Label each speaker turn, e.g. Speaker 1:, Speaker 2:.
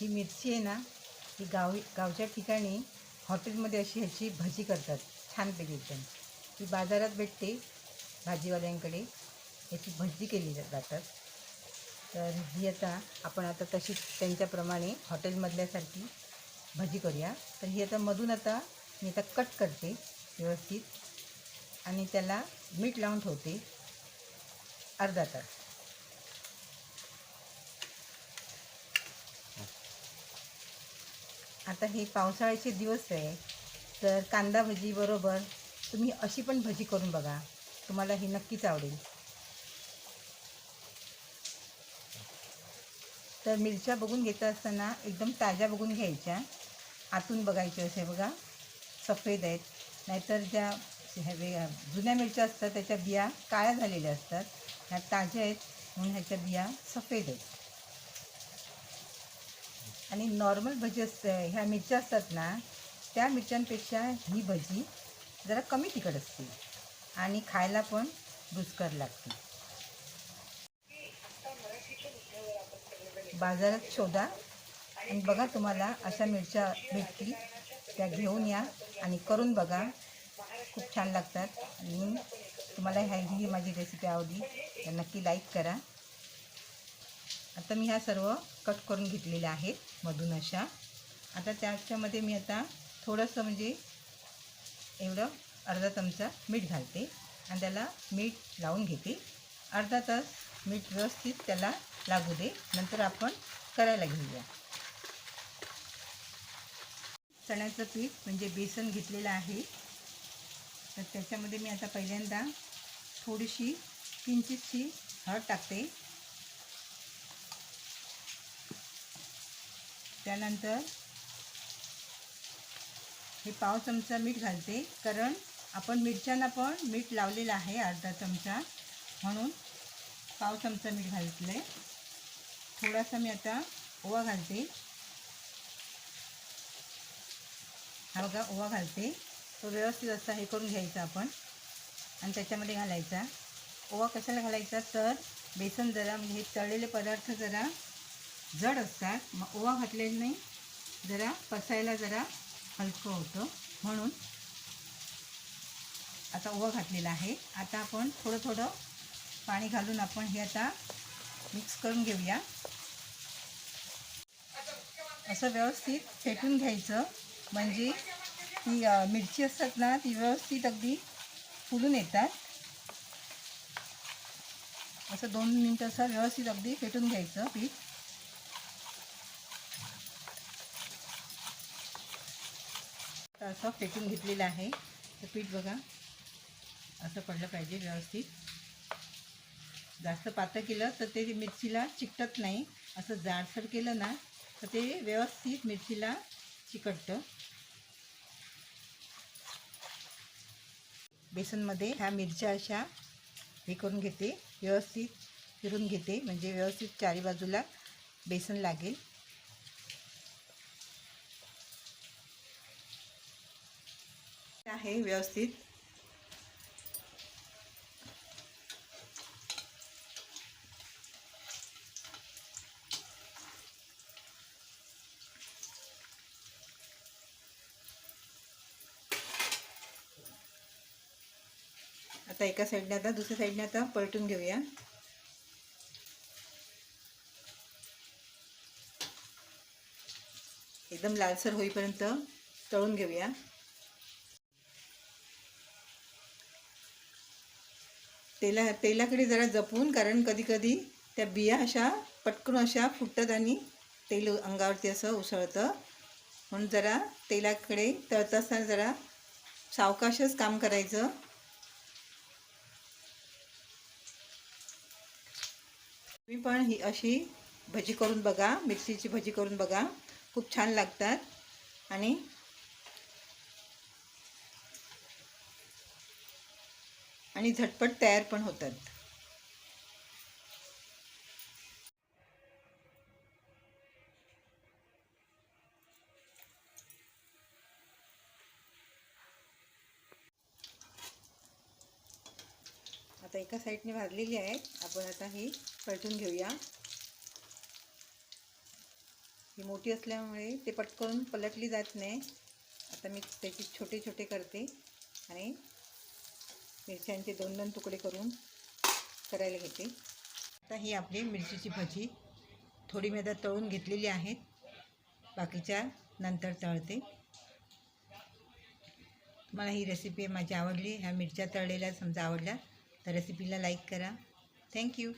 Speaker 1: ही मिरची आहे ना ही गावी गावच्या ठिकाणी हॉटेलमध्ये अशी ह्याची भजी करतात छानपैकी एकदम. ही बाजारात भेटते भाजीवाल्यांकडे. याची भजी केली जातात. तर ही आता आपण आता तशी त्यांच्याप्रमाणे हॉटेलमधल्यासारखी भजी करूया. तर ही आता मधून आता मी आता कट करते व्यवस्थित. आणि त्याला मीठ लावून ठेवते. अर्धा तास. आता हे पावसाळ्याचे दिवस आहे. तर कांदा भजी बरोबर तुम्ही अशी पण भजी करून बघा. तुम्हाला ही नक्कीच आवडेल. तर मिरच्या बघून घेत असताना एकदम ताज्या बघून घ्यायच्या. आतून बघायचे असे बघा. सफेद आहेत. नाहीतर ज्या ह्या वे- जुन्या मिरच्या असतात त्याच्या बिया काळ्या झालेल्या असतात. ह्या ताज्या आहेत. म्हणून ह्याच्या बिया सफेद आहेत. आणि नॉर्मल भजी असते ह्या मिरच्या असतात ना त्या मिरच्यांपेक्षा ही भजी जरा कमी तिखट असते आणि खायला पण रुचकर लागते. बाजारात शोधा आणि बघा तुम्हाला अशा मिरच्या भेटतील त्या घेऊन या आणि करून बघा. खूप छान लागतात आणि तुम्हाला ह्या ही माझी रेसिपी आवडली तर नक्की लाईक करा. आता मी ह्या सर्व कट करून घेतलेल्या आहेत मधून अशा. आता त्याच्यामध्ये मी आता थोडंसं म्हणजे एवढं अर्धा चमचा मीठ घालते आणि त्याला मीठ लावून घेते. अर्धा तास मीठ व्यवस्थित त्याला लागू दे. नंतर आपण करायला घेऊया. चण्याचं पीठ म्हणजे बेसन घेतलेलं आहे. तर त्याच्यामध्ये मी आता पहिल्यांदा थोडीशी किंचितशी हळद टाकते. त्यानंतर हे पाव चमचा मीठ घालते. कारण आपण मिरच्यांना पण मीठ लावलेलं आहे अर्धा चमचा. म्हणून पाव चमचा मीठ घालतलं आहे थोडासा मी आता ओवा घालते. हा बघा ओवा घालते. तो व्यवस्थित असा हे करून घ्यायचा आपण. आणि त्याच्यामध्ये घालायचा. ओवा कशाला घालायचा? तर बेसन जरा म्हणजे हे तळलेले पदार्थ जरा जड असतात. मग ओवा घातल्याने जरा पसायला जरा हलकं होतं. म्हणून आता ओवा घातलेला आहे. आता आपण थोडं थोडं पाणी घालून आपण हे आता मिक्स करून घेऊया. असं व्यवस्थित फेटून घ्यायचं. म्हणजे ती मिरची असतात ना ती व्यवस्थित अगदी फुलून येतात. असं दोन मिनटं असं व्यवस्थित अगदी फेटून घ्यायचं पीठ. तर असं फेटून घेतलेलं आहे. तर पीठ बघा. असं पडलं पाहिजे व्यवस्थित. जास्त पातळ केलं तर ते मिरचीला चिकटत नाही. असं जाडसर केलं ना तर ते व्यवस्थित मिरचीला चिकटतं. बेसनमध्ये ह्या मिरच्या अशा हे करून घेते. व्यवस्थित फिरून घेते. म्हणजे व्यवस्थित चारी बाजूला बेसन लागेल. आहे व्यवस्थित. आता एका साईडने आता दुसऱ्या साईडने आता पलटून घेऊया. एकदम लालसर होईपर्यंत तळून घेऊया. तेला तेलाकडे जरा जपून कारण कधीकधी त्या बिया अशा पटकन अशा फुटतात आणि तेल अंगावरती असं उसळतं. म्हणून जरा तेलाकडे तळत असताना जरा सावकाशच काम करायचं. तुम्ही पण ही अशी भजी करून बघा मिरचीची भजी करून बघा. खूप छान लागतात. आणि आणि झटपट तयार पण होतात. आता एका साईडने भाजलेली आहे. आपण आता ही पलटून घेऊया. ही मोठी असल्यामुळे ते पटकन पलटली जात नाही. आता मी त्याचे छोटे छोटे करते आणि मिरच्यांचे दोन दोन तुकडे करून करायला घेते. आता ही आपली मिरचीची भजी थोडी मी आता तळून घेतलेली आहेत. बाकीच्या नंतर तळते. तुम्हाला ही रेसिपी माझी आवडली ह्या मिरच्या तळलेल्या समजा आवडल्या तर रेसिपीला लाईक करा. थँक्यू